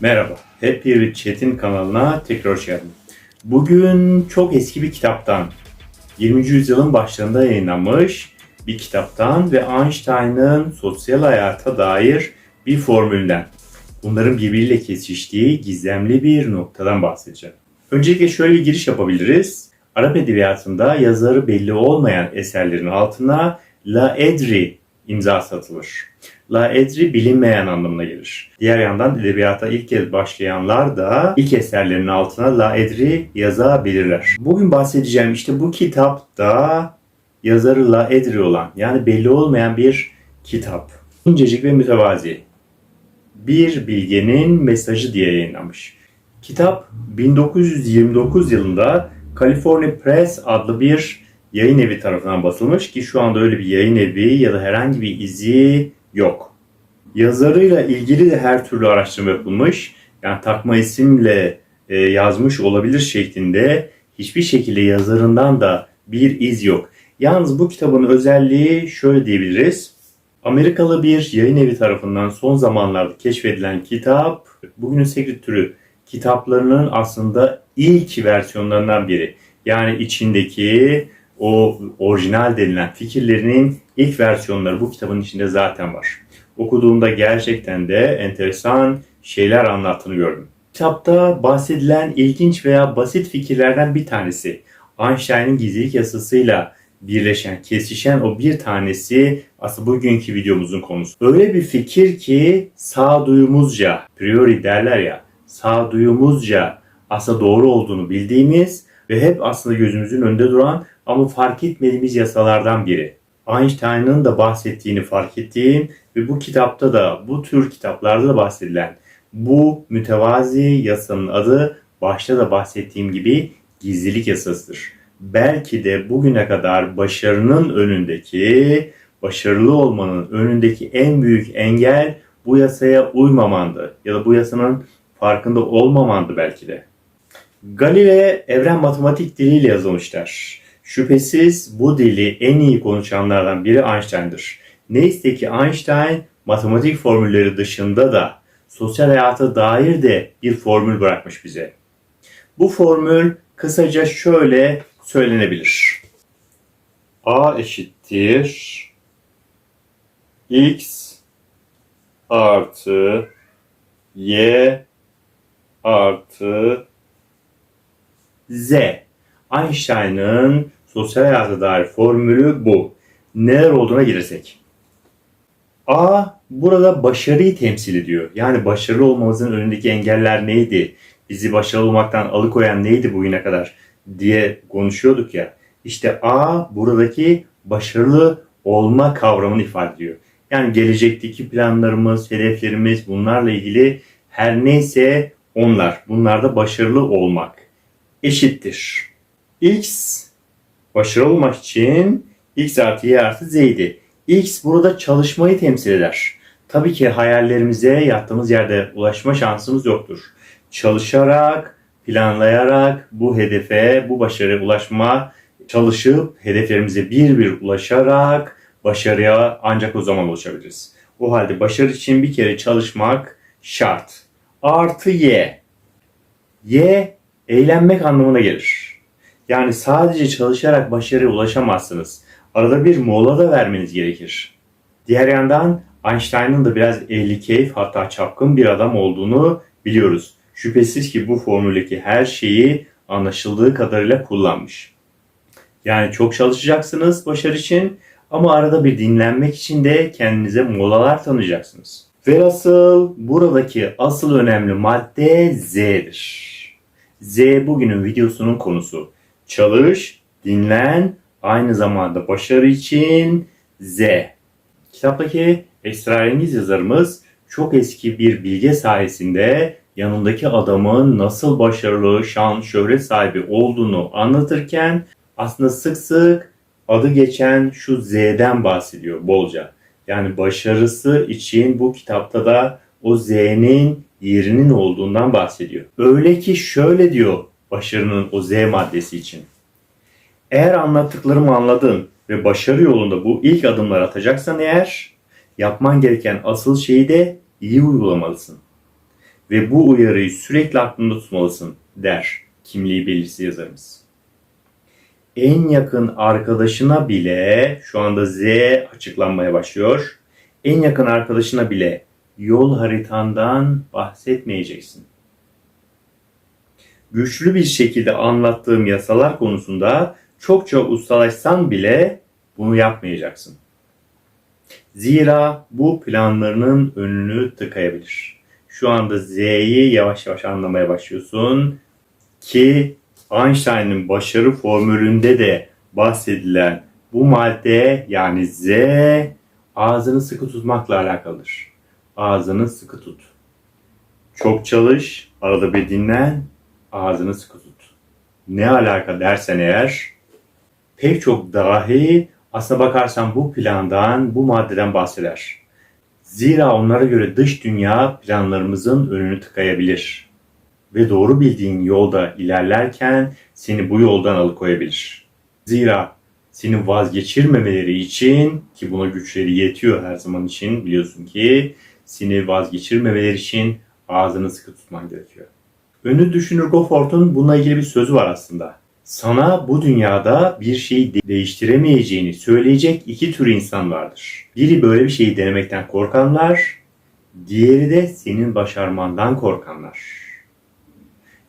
Merhaba, Happy with Chat'in kanalına tekrar hoş geldin. Bugün çok eski bir kitaptan, 20. yüzyılın başlarında yayınlanmış bir kitaptan ve Einstein'ın sosyal hayata dair bir formülden, bunların birbiriyle kesiştiği gizemli bir noktadan bahsedeceğim. Öncelikle şöyle bir giriş yapabiliriz. Arap edebiyatında yazarı belli olmayan eserlerin altına La Edri imzası atılır. La Edri bilinmeyen anlamına gelir. Diğer yandan edebiyata ilk kez başlayanlar da ilk eserlerinin altına La Edri yazabilirler. Bugün bahsedeceğim işte bu kitapta yazarı La Edri olan yani belli olmayan bir kitap. İncecik ve mütevazi. Bir bilgenin mesajı diye yayınlanmış. Kitap 1929 yılında California Press adlı bir yayın evi tarafından basılmış ki şu anda öyle bir yayın evi ya da herhangi bir izi yok. Yazarıyla ilgili de her türlü araştırma yapılmış. Yani takma isimle e, yazmış olabilir şeklinde hiçbir şekilde yazarından da bir iz yok. Yalnız bu kitabın özelliği şöyle diyebiliriz. Amerikalı bir yayın evi tarafından son zamanlarda keşfedilen kitap, bugünün secret türü kitaplarının aslında ilk versiyonlarından biri. Yani içindeki o orijinal denilen fikirlerinin ilk versiyonları bu kitabın içinde zaten var. Okuduğumda gerçekten de enteresan şeyler anlattığını gördüm. Kitapta bahsedilen ilginç veya basit fikirlerden bir tanesi Einstein'ın gizlilik yasasıyla birleşen, kesişen o bir tanesi aslında bugünkü videomuzun konusu. Öyle bir fikir ki sağduyumuzca, priori derler ya, sağduyumuzca aslında doğru olduğunu bildiğimiz ve hep aslında gözümüzün önünde duran ama fark etmediğimiz yasalardan biri. Einstein'ın da bahsettiğini fark ettiğim ve bu kitapta da bu tür kitaplarda da bahsedilen bu mütevazi yasanın adı başta da bahsettiğim gibi gizlilik yasasıdır. Belki de bugüne kadar başarının önündeki, başarılı olmanın önündeki en büyük engel bu yasaya uymamandı ya da bu yasanın farkında olmamandı belki de. Galileo evren matematik diliyle yazılmışlar. Şüphesiz bu dili en iyi konuşanlardan biri Einstein'dır. Neyse ki Einstein matematik formülleri dışında da sosyal hayata dair de bir formül bırakmış bize. Bu formül kısaca şöyle söylenebilir. A eşittir x artı y artı z. Einstein'ın sosyal hayata dair formülü bu. Neler olduğuna girsek. A burada başarıyı temsil ediyor. Yani başarılı olmamızın önündeki engeller neydi? Bizi başarılı olmaktan alıkoyan neydi bugüne kadar diye konuşuyorduk ya. İşte A buradaki başarılı olma kavramını ifade ediyor. Yani gelecekteki planlarımız, hedeflerimiz bunlarla ilgili her neyse onlar. Bunlarda başarılı olmak eşittir. X başarılı olmak için X artı Y artı Z'ydi. X burada çalışmayı temsil eder. Tabii ki hayallerimize yattığımız yerde ulaşma şansımız yoktur. Çalışarak, planlayarak bu hedefe, bu başarıya ulaşma, çalışıp hedeflerimize bir bir ulaşarak başarıya ancak o zaman ulaşabiliriz. O halde başarı için bir kere çalışmak şart. Artı Y. Y eğlenmek anlamına gelir. Yani sadece çalışarak başarıya ulaşamazsınız. Arada bir mola da vermeniz gerekir. Diğer yandan Einstein'ın da biraz ehli keyif hatta çapkın bir adam olduğunu biliyoruz. Şüphesiz ki bu formüldeki her şeyi anlaşıldığı kadarıyla kullanmış. Yani çok çalışacaksınız başarı için ama arada bir dinlenmek için de kendinize molalar tanıyacaksınız. Velhasıl buradaki asıl önemli madde Z'dir. Z bugünün videosunun konusu. Çalış, dinlen, aynı zamanda başarı için Z. Kitaptaki esrarengiz yazarımız çok eski bir bilge sayesinde yanındaki adamın nasıl başarılı, şan, şöhret sahibi olduğunu anlatırken aslında sık sık adı geçen şu Z'den bahsediyor bolca. Yani başarısı için bu kitapta da o Z'nin yerinin olduğundan bahsediyor. Öyle ki şöyle diyor başarının o Z maddesi için. Eğer anlattıklarımı anladın ve başarı yolunda bu ilk adımları atacaksan eğer yapman gereken asıl şeyi de iyi uygulamalısın. ve bu uyarıyı sürekli aklında tutmalısın der kimliği belirsiz yazarımız. En yakın arkadaşına bile şu anda Z açıklanmaya başlıyor. En yakın arkadaşına bile yol haritandan bahsetmeyeceksin. Güçlü bir şekilde anlattığım yasalar konusunda çokça ustalaşsan bile bunu yapmayacaksın. Zira bu planlarının önünü tıkayabilir. Şu anda Z'yi yavaş yavaş anlamaya başlıyorsun ki Einstein'ın başarı formülünde de bahsedilen bu madde yani Z ağzını sıkı tutmakla alakalıdır. Ağzını sıkı tut. Çok çalış, arada bir dinlen, ağzını sıkı tut. Ne alaka dersen eğer pek çok dahi aslına bakarsan bu plandan, bu maddeden bahseder. Zira onlara göre dış dünya planlarımızın önünü tıkayabilir. Ve doğru bildiğin yolda ilerlerken seni bu yoldan alıkoyabilir. Zira seni vazgeçirmemeleri için ki buna güçleri yetiyor her zaman için biliyorsun ki seni vazgeçirmemeleri için ağzını sıkı tutman gerekiyor. Ünlü düşünür Gofford'un bununla ilgili bir sözü var aslında. Sana bu dünyada bir şeyi de- değiştiremeyeceğini söyleyecek iki tür insan vardır. Biri böyle bir şeyi denemekten korkanlar, diğeri de senin başarmandan korkanlar.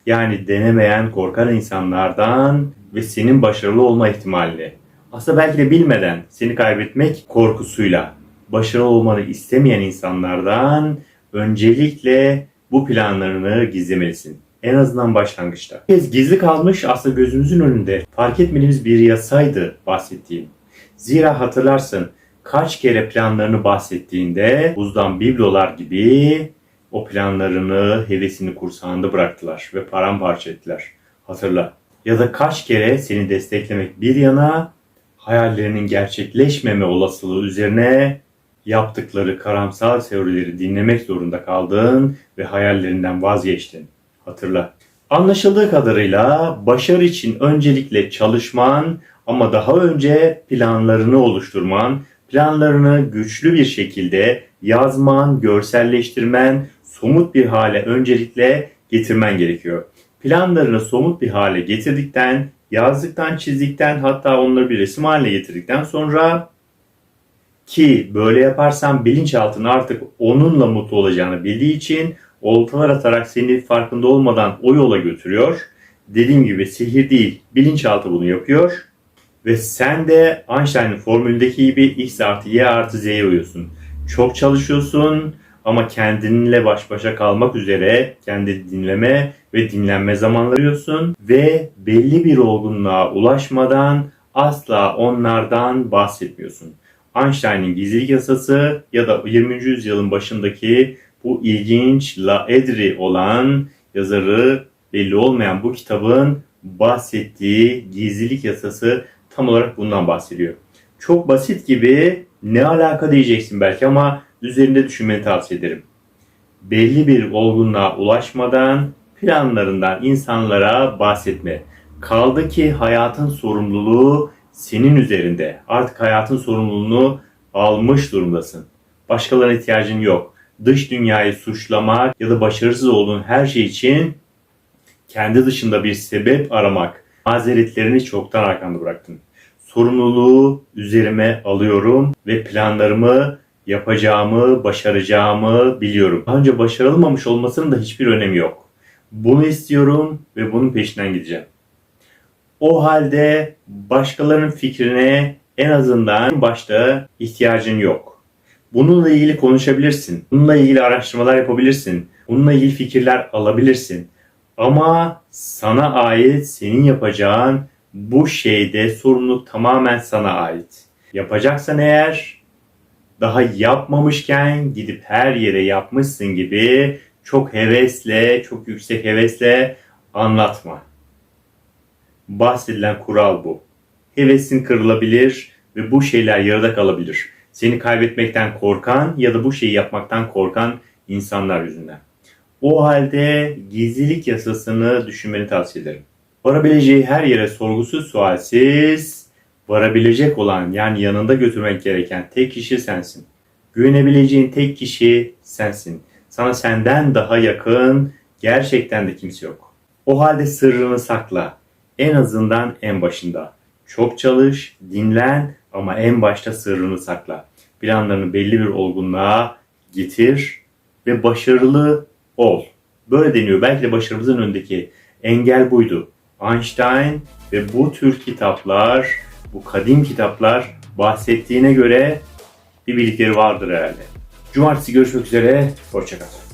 Yani denemeyen korkan insanlardan ve senin başarılı olma ihtimalini. Aslında belki de bilmeden seni kaybetmek korkusuyla başarılı olmanı istemeyen insanlardan öncelikle bu planlarını gizlemelisin. En azından başlangıçta. Bir kez gizli kalmış aslında gözümüzün önünde fark etmediğimiz bir yasaydı bahsettiğim. Zira hatırlarsın kaç kere planlarını bahsettiğinde buzdan biblolar gibi o planlarını, hevesini kursağında bıraktılar ve paramparça ettiler. Hatırla. Ya da kaç kere seni desteklemek bir yana hayallerinin gerçekleşmeme olasılığı üzerine yaptıkları karamsar teorileri dinlemek zorunda kaldın ve hayallerinden vazgeçtin. Hatırla. Anlaşıldığı kadarıyla başarı için öncelikle çalışman ama daha önce planlarını oluşturman, planlarını güçlü bir şekilde yazman, görselleştirmen, somut bir hale öncelikle getirmen gerekiyor. Planlarını somut bir hale getirdikten, yazdıktan, çizdikten hatta onları bir resim haline getirdikten sonra ki böyle yaparsan bilinçaltın artık onunla mutlu olacağını bildiği için oltalar atarak seni farkında olmadan o yola götürüyor. Dediğim gibi sihir değil, bilinçaltı bunu yapıyor. Ve sen de Einstein'ın formülündeki gibi X artı Y artı Z'ye uyuyorsun. Çok çalışıyorsun ama kendinle baş başa kalmak üzere kendi dinleme ve dinlenme zamanları arıyorsun ve belli bir olgunluğa ulaşmadan asla onlardan bahsetmiyorsun. Einstein'ın gizlilik yasası ya da 20. yüzyılın başındaki bu ilginç La Edri olan yazarı belli olmayan bu kitabın bahsettiği gizlilik yasası tam olarak bundan bahsediyor. Çok basit gibi ne alaka diyeceksin belki ama üzerinde düşünmeni tavsiye ederim. Belli bir olgunluğa ulaşmadan planlarından insanlara bahsetme. Kaldı ki hayatın sorumluluğu senin üzerinde. Artık hayatın sorumluluğunu almış durumdasın. Başkalarına ihtiyacın yok. Dış dünyayı suçlamak ya da başarısız olduğun her şey için kendi dışında bir sebep aramak. Mazeretlerini çoktan arkanda bıraktın. Sorumluluğu üzerime alıyorum ve planlarımı yapacağımı, başaracağımı biliyorum. Daha önce başarılmamış olmasının da hiçbir önemi yok. Bunu istiyorum ve bunun peşinden gideceğim. O halde başkalarının fikrine en azından başta ihtiyacın yok. Bununla ilgili konuşabilirsin. Bununla ilgili araştırmalar yapabilirsin. Bununla ilgili fikirler alabilirsin. Ama sana ait, senin yapacağın bu şeyde sorumluluk tamamen sana ait. Yapacaksan eğer daha yapmamışken gidip her yere yapmışsın gibi çok hevesle, çok yüksek hevesle anlatma. Bahsedilen kural bu. Hevesin kırılabilir ve bu şeyler yarıda kalabilir. Seni kaybetmekten korkan ya da bu şeyi yapmaktan korkan insanlar yüzünden. O halde gizlilik yasasını düşünmeni tavsiye ederim. Varabileceği her yere sorgusuz sualsiz varabilecek olan yani yanında götürmek gereken tek kişi sensin. Güvenebileceğin tek kişi sensin. Sana senden daha yakın gerçekten de kimse yok. O halde sırrını sakla. En azından en başında. Çok çalış, dinlen ama en başta sırrını sakla. Planlarını belli bir olgunluğa getir ve başarılı ol. Böyle deniyor. Belki de başarımızın önündeki engel buydu. Einstein ve bu tür kitaplar, bu kadim kitaplar bahsettiğine göre bir bildikleri vardır herhalde. Cumartesi görüşmek üzere. Hoşçakalın.